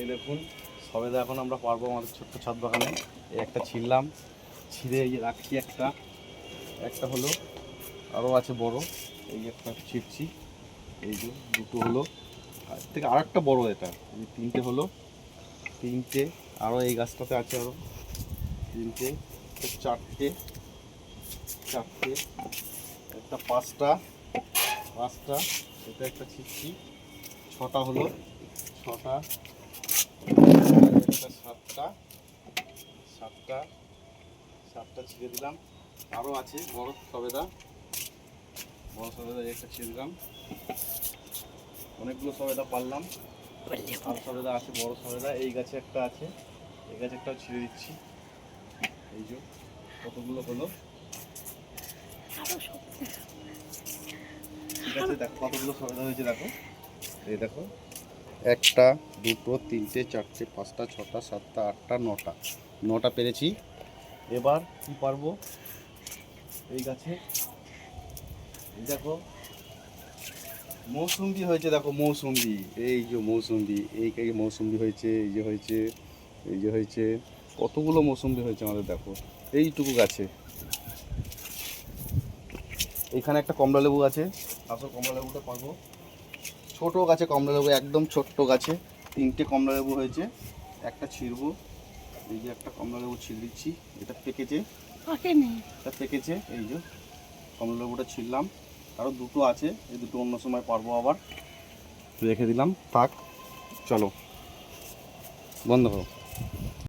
এই দেখুন সবেদা এখন আমরা পারব আমাদের ছোট্ট ছাদ বাগানে। এই একটা ছিললাম ছিঁড়ে রাখছি একটা। একটা হলো, আরও আছে বড়, এই একটা ছিঁড়ছি। এই যে দুটো হলো, আর থেকে আর একটা বড় এটা, এই তিনটে হলো, তিনটে, আরও এই গাছটাতে আছে আরও। তিনটে চারটে চারটে, একটা পাঁচটা পাঁচটা, এটা একটা ছিটছি ছটা হলো, ছটা একটা সাতটা সাতটা সাতটা ছিঁড়ে দিলাম। আরও আছে বড় সবেদা। বড় সবেদা একটা ছিঁড়ে দিলাম। অনেকগুলো সবেদা পারলাম। আর সবেদা আছে বড় সবেদা। এই গাছে একটা আছে। এই গাছে একটা ছিঁড়ে দিচ্ছি। এই যে কতগুলো হলো? ঠিক আছে দেখো কতগুলো সবেদা হয়েছে দেখো। এই দেখো একটা, দুটো, তিনটে, চারটে, পাঁচটা, ছটা, সাতটা, আটটা, নটা। নটা পেরেছি। এবার কি পারব? এই গাছে। দেখো। মৌসুম্বি হয়েছে, দেখো মৌসুম্বি এই যে মৌসুম্বি এই এই মৌসুম্বি হয়েছে, এই যে হয়েছে, এই যে হয়েছে। কতগুলো মৌসুম্বি হয়েছে আমাদের, দেখো। এইটুকু গাছে। এখানে একটা কমলা লেবু আছে আসল কমলা লেবুটা পারব। ছোট গাছে কমলা লেবু একদম ছোট্ট গাছে। তিনটে কমলা লেবু হয়েছে একটা ছিঁড়বো। এই যে একটা কমলা লেবু ছিঁড়ে দিচ্ছি এটা পেকেছে। এটা পেকেছে এই যে কমলা লেবুটা ছিঁড়লাম। আরও দুটো আছে এই দুটো অন্য সময় পারব আবার। রেখে দিলাম থাক চলো। বন্ধ করো।